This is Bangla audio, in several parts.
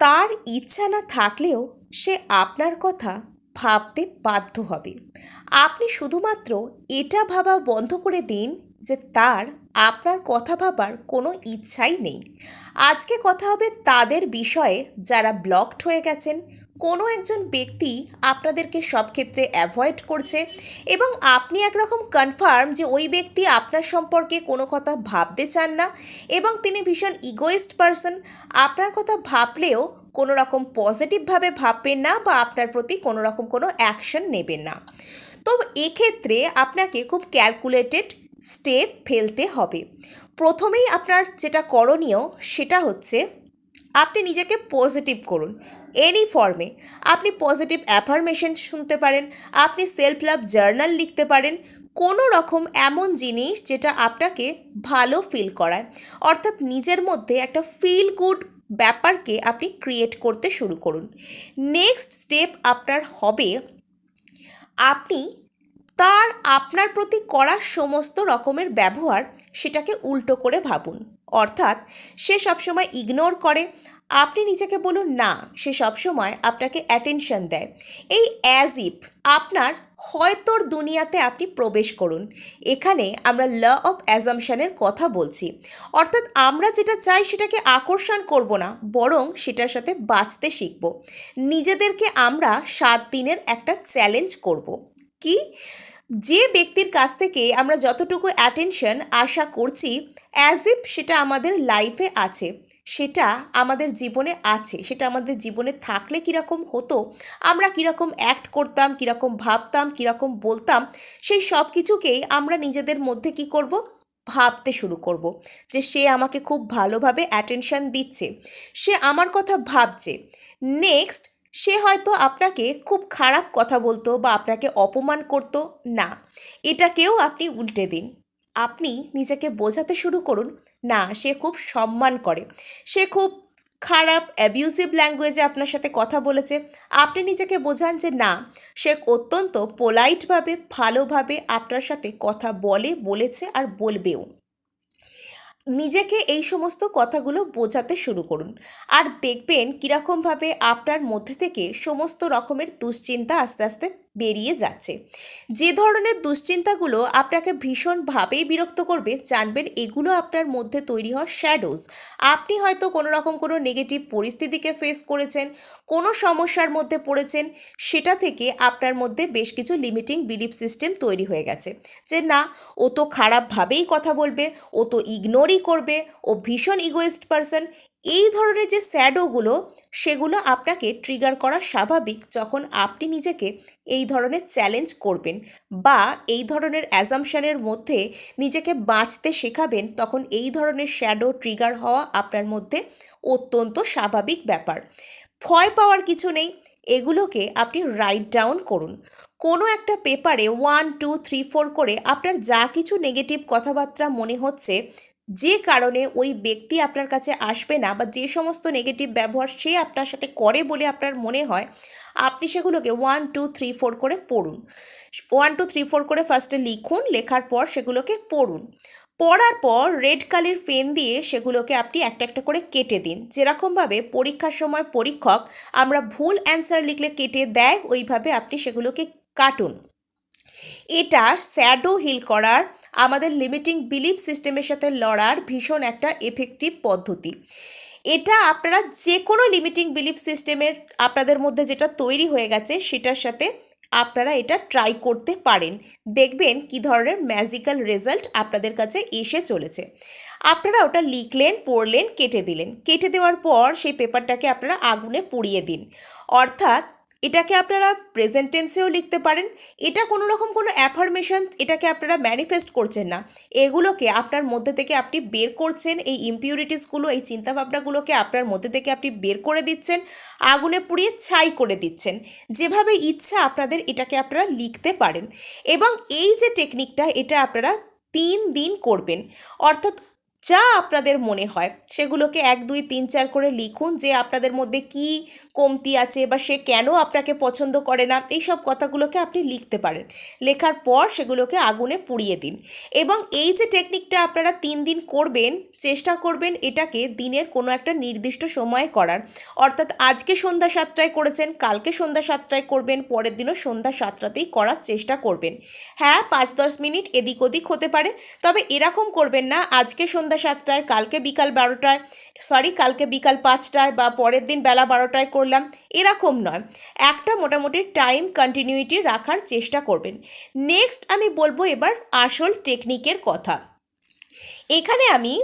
তার ইচ্ছা না থাকলেও সে আপনার কথা ভাবতে বাধ্য হবে। আপনি শুধুমাত্র এটা ভাবা বন্ধ করে দিন যে তার, আপনার কথা ভাবার কোনো ইচ্ছাই নেই। আজকে কথা হবে তাদের বিষয়ে যারা ব্লকড হয়ে গেছেন কোনো একজন ব্যক্তি আপনাদেরকে সব ক্ষেত্রে অ্যাভয়েড করছে এবং আপনি একরকম কনফার্ম যে ওই ব্যক্তি আপনার সম্পর্কে কোনো কথা ভাবতে চান না এবং তিনি ভীষণ ইগোয়েস্ট পারসন আপনার কথা ভাবলেও কোনো রকম পজিটিভভাবে ভাববেন না বা আপনার প্রতি কোনো রকম কোনো অ্যাকশন নেবেন না। তো এক্ষেত্রে আপনাকে খুব ক্যালকুলেটেড স্টেপ ফেলতে হবে। প্রথমেই আপনার যেটা করণীয় সেটা হচ্ছে আপনি নিজেকে পজিটিভ করুন। এনি ফর্মে আপনি পজিটিভ অ্যাফার্মেশন শুনতে পারেন, আপনি সেলফ লাভ জার্নাল লিখতে পারেন, কোনো রকম এমন জিনিস যেটা আপনাকে ভালো ফিল করায়। অর্থাৎ নিজের মধ্যে একটা ফিল গুড ব্যাপারকে আপনি ক্রিয়েট করতে শুরু করুন। নেক্সট স্টেপ আপনার হবে আপনি তার আপনার প্রতি করা সমস্ত রকমের ব্যবহার সেটাকে উল্টো করে ভাবুন। অর্থাৎ সে সবসময় ইগনোর করে। আপনি নিজেকে বলুন, না, সে সবসময় আপনাকে অ্যাটেনশন দেয়। এই অ্যাজ ইফ আপনার হয়তোর দুনিয়াতে আপনি প্রবেশ করুন। এখানে আমরা ল অফ অ্যাজামশনের কথা বলছি। অর্থাৎ আমরা যেটা চাই সেটাকে আকর্ষণ করব না, বরং সেটার সাথে বাঁচতে শিখব। নিজেদেরকে আমরা সাত দিনের একটা চ্যালেঞ্জ করব। কি? যে ব্যক্তির কাছ থেকে আমরা যতটুকু অ্যাটেনশন আশা করছি অ্যাজ ইফ সেটা আমাদের লাইফে আছে, সেটা আমাদের জীবনে আছে, সেটা আমাদের জীবনে থাকলে কীরকম হতো, আমরা কীরকম অ্যাক্ট করতাম, কীরকম ভাবতাম, কীরকম বলতাম, সেই সব কিছুকেই আমরা নিজেদের মধ্যে কি করব? ভাবতে শুরু করব যে সে আমাকে খুব ভালোভাবে অ্যাটেনশন দিচ্ছে, সে আমার কথা ভাবছে। নেক্সট সে হয়তো আপনাকে খুব খারাপ কথা বলতো বা আপনাকে অপমান করতো, না। এটাকেও আপনি উল্টে দিন। আপনি নিজেকে বোঝাতে শুরু করুন, না, সে খুব সম্মান করে। সে খুব খারাপ অ্যাবিউসিভ ল্যাঙ্গুয়েজে আপনার সাথে কথা বলেছে। আপনি নিজেকে বোঝান যে, না, সে অত্যন্ত পোলাইটভাবে ভালোভাবে আপনার সাথে কথা বলে, বলেছে আর বলবেও। নিজেকে এই সমস্ত কথাগুলো বোঝাতে শুরু করুন। আর দেখবেন কীরকমভাবে আপনার মধ্যে থেকে সমস্ত রকমের দুশ্চিন্তা আস্তে আস্তে বেরিয়ে যাচ্ছে। যে ধরনের দুশ্চিন্তাগুলো আপনাকে ভীষণভাবেই বিরক্ত করবে, জানবেন এগুলো আপনার মধ্যে তৈরি হওয়া শ্যাডোজ আপনি হয়তো কোনো রকম কোনো নেগেটিভ পরিস্থিতিকে ফেস করেছেন, কোনো সমস্যার মধ্যে পড়েছেন, সেটা থেকে আপনার মধ্যে বেশ কিছু লিমিটিং বিলিফ সিস্টেম তৈরি হয়ে গেছে। যে না, ও তো খারাপভাবেই কথা বলবে, ও তো ইগনোরই করবে, ও ভীষণ ইগোয়েস্ট পারসন এই ধরনের যে স্যাডোগুলো সেগুলো আপনাকে ট্রিগার করা স্বাভাবিক যখন আপনি নিজেকে এই ধরনের চ্যালেঞ্জ করবেন বা এই ধরনের অ্যাজামশানের মধ্যে নিজেকে বাঁচতে শেখাবেন, তখন এই ধরনের শ্যাডো ট্রিগার হওয়া আপনার মধ্যে অত্যন্ত স্বাভাবিক ব্যাপার। ভয় পাওয়ার কিছু নেই, এগুলোকে আপনি রাইট ডাউন করুন। কোনো একটা পেপারে ওয়ান টু থ্রি ফোর করে আপনার যা কিছু নেগেটিভ কথাবার্তা মনে হচ্ছে যে কারণে ওই ব্যক্তি আপনার কাছে আসবে না বা যে সমস্ত নেগেটিভ ব্যবহার সে আপনার সাথে করে বলে আপনার মনে হয়, আপনি সেগুলোকে ওয়ান টু থ্রি ফোর করে পড়ুন। ওয়ান টু থ্রি ফোর করে ফার্স্টে লিখুন, লেখার পর সেগুলোকে পড়ুন। পড়ার পর রেড কালির পেন দিয়ে সেগুলোকে আপনি একটা একটা করে কেটে দিন। যেরকমভাবে পরীক্ষার সময় পরীক্ষক আমরা ভুল অ্যান্সার লিখলে কেটে দেয়, ওইভাবে আপনি সেগুলোকে কাটুন। এটা স্যাডো হিল করার আমাদের লিমিটিং বিলিফ সিস্টেমের সাথে লড়ার ভীষণ একটা এফেক্টিভ পদ্ধতি। এটা আপনারা যে কোনো লিমিটিং বিলিফ সিস্টেমের আপনাদের মধ্যে যেটা তৈরি হয়ে গেছে, সেটার সাথে আপনারা এটা ট্রাই করতে পারেন। দেখবেন কি ধরনের ম্যাজিক্যাল রেজাল্ট আপনাদের কাছে এসে চলেছে। আপনারা ওটা লিখলেন, পড়লেন, কেটে দিলেন। কেটে দেওয়ার পর সেই পেপারটাকে আপনারা আগুনে পুড়িয়ে দিন। অর্থাৎ এটাকে আপনারা প্রেজেন্ট টেন্সেও লিখতে পারেন। এটা কোনো রকম কোনো অ্যাফার্মেশন এটাকে আপনারা ম্যানিফেস্ট করছেন না। এগুলোকে আপনার মধ্যে থেকে আপনি বের করছেন, এই ইম্পিউরিটিসগুলো এই চিন্তাভাবনাগুলোকে আপনার মধ্যে থেকে আপনি বের করে দিচ্ছেন, আগুনে পুড়িয়ে ছাই করে দিচ্ছেন। যেভাবে ইচ্ছা আপনাদের এটাকে আপনারা লিখতে পারেন। এবং এই যে টেকনিকটা এটা আপনারা তিন দিন করবেন। অর্থাৎ যা আপনাদের মনে হয়, সেগুলোকে এক, দুই, তিন, চার করে লিখুন যে আপনাদের মধ্যে কি কমতি আছে বা সে কেন আপনাকে পছন্দ করে না, এই সব কথাগুলোকে আপনি লিখতে পারেন। লেখার পর সেগুলোকে আগুনে পুড়িয়ে দিন। এবং এই যে টেকনিকটা আপনারা তিন দিন করবেন, চেষ্টা করবেন এটাকে দিনের কোনো একটা নির্দিষ্ট সময়ে করার। অর্থাৎ আজকে সন্ধ্যা সাতটায় করেছেন, কালকে সন্ধ্যা সাতটায় করবেন, পরের দিনও সন্ধ্যা সাতটাতেই করার চেষ্টা করবেন। হ্যাঁ পাঁচ, দশ মিনিট এদিক ওদিক হতে পারে, তবে এরকম করবেন না, আজকে সন্ধ্যা সাতটায়, কালকে বিকাল বারোটায় সরি কালকে বিকাল পাঁচটায় বা পরের দিন বেলা বারোটায় করলাম, এরকম নয়। একটা মোটামুটি টাইম কন্টিনিউইটি রাখার চেষ্টা করবেন। নেক্সট আমি বলব এবার আসল টেকনিকের কথা। এখানে আমি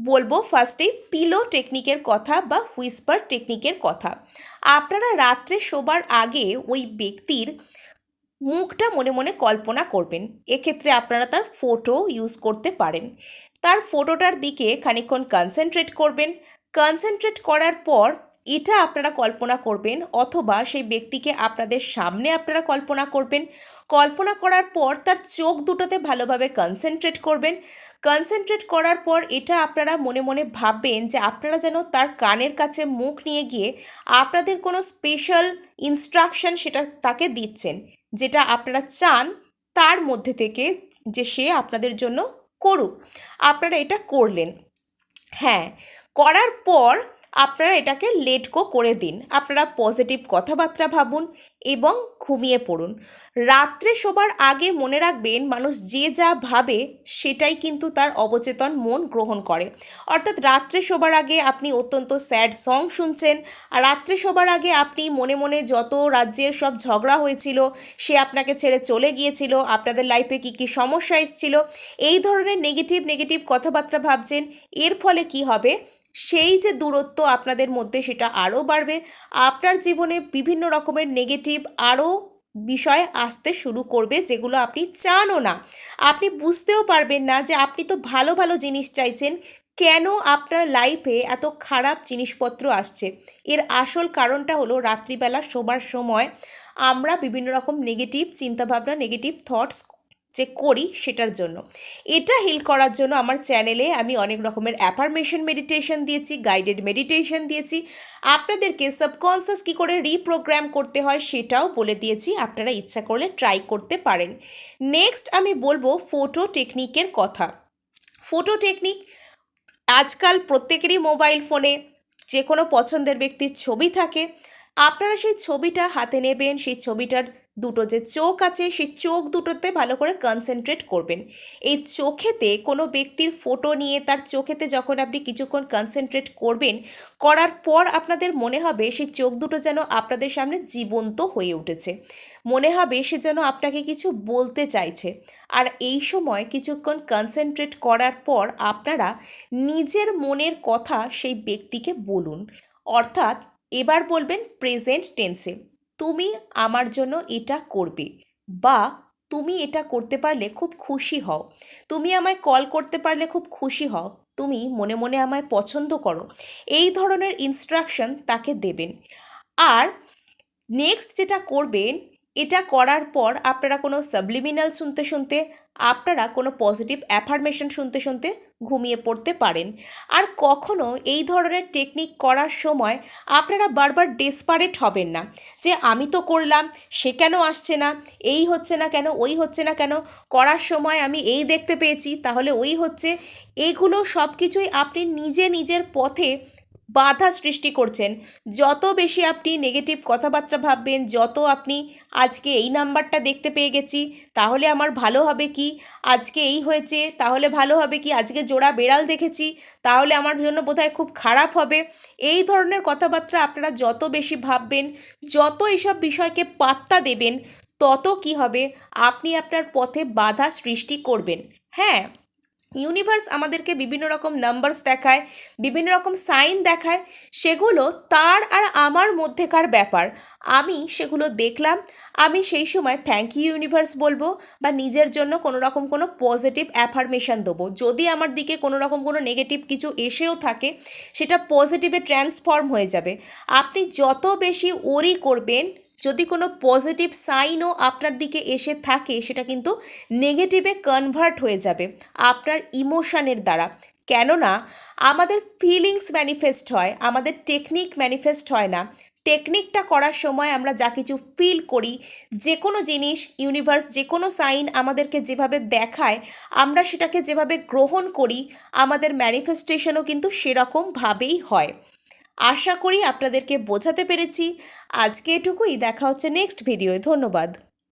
বলব ফার্স্টে পিলো টেকনিকের কথা বা হুইস্পার টেকনিকের কথা। আপনারা রাত্রে শোবার আগে ওই ব্যক্তির মুখটা মনে মনে কল্পনা করবেন। এক্ষেত্রে আপনারা তার ফটো ইউজ করতে পারেন। তার ফটোটার দিকে খানিকক্ষণ কনসেন্ট্রেট করবেন। কনসেন্ট্রেট করার পর এটা আপনারা কল্পনা করবেন অথবা সেই ব্যক্তিকে আপনাদের সামনে আপনারা কল্পনা করবেন। কল্পনা করার পর তার চোখ দুটোতে ভালোভাবে কনসেন্ট্রেট করবেন। কনসেন্ট্রেট করার পর এটা আপনারা মনে মনে ভাববেন যে আপনারা যেন তার কানের কাছে মুখ নিয়ে গিয়ে আপনাদের কোনো স্পেশাল ইনস্ট্রাকশন সেটা তাকে দিচ্ছেন। যেটা আপনারা চান তার মধ্যে থেকে যে সে আপনাদের জন্য করুক। আপনারা এটা করলেন। হ্যাঁ করার পর আপনারা এটাকে লেট গো করে দিন। আপনারা পজিটিভ কথাবার্তা ভাবুন এবং ঘুমিয়ে পড়ুন। রাত্রে শোবার আগে মনে রাখবেন, মানুষ যে যা ভাবে সেটাই কিন্তু তার অবচেতন মন গ্রহণ করে। অর্থাৎ রাত্রে শোবার আগে আপনি অত্যন্ত স্যাড সং শুনছেন, আর রাত্রে শোবার আগে আপনি মনে মনে যত রাজ্যের সব ঝগড়া হয়েছিল, সে আপনাকে ছেড়ে চলে গিয়েছিল, আপনাদের লাইফে কী কী সমস্যা এসেছিল, এই ধরনের নেগেটিভ নেগেটিভ কথাবার্তা ভাবছেন, এর ফলে কি হবে? সেই যে দূরত্ব আপনাদের মধ্যে সেটা আরও বাড়বে। আপনার জীবনে বিভিন্ন রকমের নেগেটিভ আরও বিষয় আসতে শুরু করবে যেগুলো আপনি চানও না। আপনি বুঝতেও পারবেন না যে আপনি তো ভালো ভালো জিনিস চাইছেন, কেন আপনার লাইফে এত খারাপ জিনিসপত্র আসছে? এর আসল কারণটা হলো রাত্রিবেলা শোবার সময় আমরা বিভিন্ন রকম নেগেটিভ চিন্তাভাবনা নেগেটিভ থটস যে করি সেটার জন্য। এটা হিল করার জন্য আমার চ্যানেলে আমি অনেক রকমের অ্যাফার্মেশন মেডিটেশন দিয়েছি গাইডেড মেডিটেশন দিয়েছি। আপনাদেরকে সাবকনসিয়াস কী করে রিপ্রোগ্রাম করতে হয় সেটাও বলে দিয়েছি, আপনারা ইচ্ছা করলে ট্রাই করতে পারেন। নেক্সট আমি বলব ফটো টেকনিকের কথা। ফটো টেকনিক আজকাল প্রত্যেকেরই মোবাইল ফোনে যে কোনো পছন্দের ব্যক্তির ছবি থাকে। আপনারা সেই ছবিটা হাতে নেবেন, সেই ছবিটার দুটো যে চোখ আছে, সেই চোখ দুটোতে ভালো করে কনসেন্ট্রেট করবেন। এই চোখেতে কোনো ব্যক্তির ফটো নিয়ে তার চোখেতে যখন আপনি কিছুক্ষণ কনসেন্ট্রেট করবেন, করার পর আপনাদের মনে হবে সেই চোখ দুটো যেন আপনাদের সামনে জীবন্ত হয়ে উঠেছে। মনে হবে সে যেন আপনাকে কিছু বলতে চাইছে। আর এই সময় কিছুক্ষণ কনসেন্ট্রেট করার পর আপনারা নিজের মনের কথা সেই ব্যক্তিকে বলুন। অর্থাৎ এবার বলবেন প্রেজেন্ট টেন্সে তুমি আমার জন্য এটা করবে বা তুমি এটা করতে পারলে খুব খুশি হও। তুমি আমায় কল করতে পারলে খুব খুশি হও। তুমি মনে মনে আমায় পছন্দ করো। এই ধরনের ইনস্ট্রাকশন তাকে দেবেন। আর নেক্সট যেটা করবেন, এটা করার পর আপনারা কোনো সাবলিমিনাল শুনতে শুনতে, আপনারা কোনো পজিটিভ অ্যাফার্মেশন শুনতে শুনতে ঘুমিয়ে পড়তে পারেন। আর কখনো এই ধরনের টেকনিক করার সময় আপনারা বারবার ডেসপারেট হবেন না যে, আমি তো করলাম, সে কেন আসছে না? এই হচ্ছে না কেন? ওই হচ্ছে না কেন? করার সময় আমি এই দেখতে পেয়েছি, তাহলে ওই হচ্ছে। এগুলো সব কিছুই আপনি নিজে নিজের পথে বাধা সৃষ্টি করছেন। যত বেশি আপনি নেগেটিভ কথাবার্তা ভাববেন, যত আপনি আজকে এই নাম্বারটা দেখতে পেয়ে গেছি, তাহলে আমার ভালো হবে কি? আজকে এই হয়েছে, তাহলে ভালো হবে কি? আজকে জোড়া বেড়াল দেখেছি, তাহলে আমার জন্য বোধহয় খুব খারাপ হবে। এই ধরনের কথাবার্তা আপনারা যত বেশি ভাববেন, যত এইসব বিষয়কে পাত্তা দেবেন, তত কি হবে? আপনি আপনার পথে বাধা সৃষ্টি করবেন। হ্যাঁ ইউনিভার্স আমাদেরকে বিভিন্ন রকম নাম্বারস দেখায়, বিভিন্ন রকম সাইন দেখায়, সেগুলো তার আর আমার মধ্যেকার ব্যাপার। আমি সেগুলো দেখলাম, আমি সেই সময় থ্যাংক ইউ ইউনিভার্স বলব বা নিজের জন্য কোনো রকম কোনো পজিটিভ অ্যাফার্মেশন দেবো। যদি আমার দিকে কোনো রকম কোনো নেগেটিভ কিছু এসেও থাকে, সেটা পজিটিভে ট্রান্সফর্ম হয়ে যাবে। আপনি যত বেশি ওরি করবেন যদি কোনো পজিটিভ সাইনও আপনার দিকে এসে থাকে, সেটা কিন্তু নেগেটিভে কনভার্ট হয়ে যাবে আপনার ইমোশানের দ্বারা। কেননা, আমাদের ফিলিংস ম্যানিফেস্ট হয়, আমাদের টেকনিক ম্যানিফেস্ট হয় না। টেকনিকটা করার সময় আমরা যা কিছু ফিল করি যে কোনো জিনিস ইউনিভার্স যে কোনো সাইন আমাদেরকে যেভাবে দেখায়, আমরা সেটাকে যেভাবে গ্রহণ করি, আমাদের ম্যানিফেস্টেশনও কিন্তু সেরকমভাবেই হয়। আশা করি আপনাদেরকে বোঝাতে পেরেছি। আজকে এটুকুই দেখা হচ্ছে নেক্সট ভিডিওয় ধন্যবাদ।